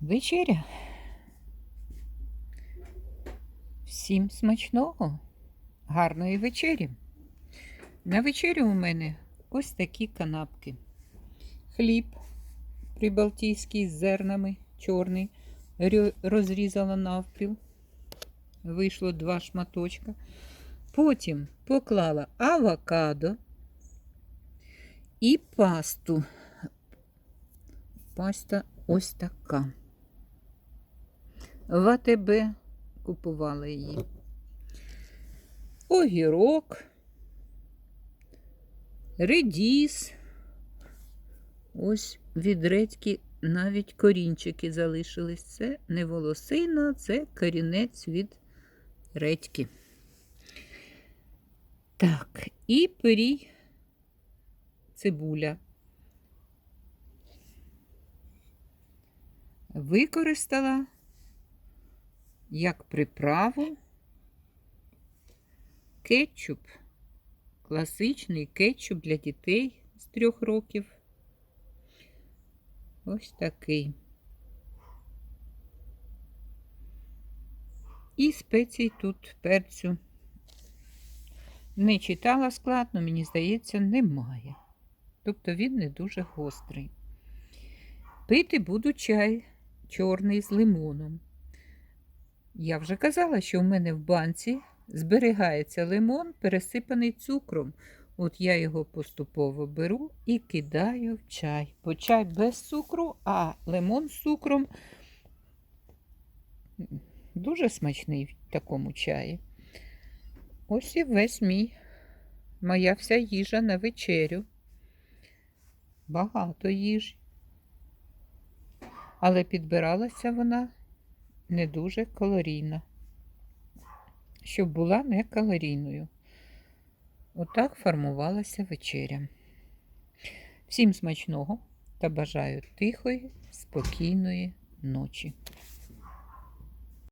Вечеря. Всім смачного, гарної вечері. На вечерю у мене ось такі канапки. Хліб прибалтійський з зернами, чорний, розрізала навпіл. Вийшло два шматочка. Потім поклала авокадо і пасту. Паста ось така. В АТБ купувала її. Огірок, редіс. Ось від редьки навіть корінчики залишились. Це не волосина, це корінець від редьки. Так, і пирій цибуля. Використала як приправу кетчуп. Класичний кетчуп для дітей з трьох років. Ось такий. І спецій тут перцю. Не читала склад, але мені здається, немає. Тобто він не дуже гострий. Пити буду чай чорний з лимоном. Я вже казала, що в мене в банці зберігається лимон, пересипаний цукром. От я його поступово беру і кидаю в чай. Бо чай без цукру, а лимон з цукром дуже смачний в такому чаї. Ось і весь мій, моя вся їжа на вечерю. Багато їжі. Але підбиралася вона не дуже калорійна, щоб була не калорійною. Отак формувалася вечеря. Всім смачного та бажаю тихої, спокійної ночі.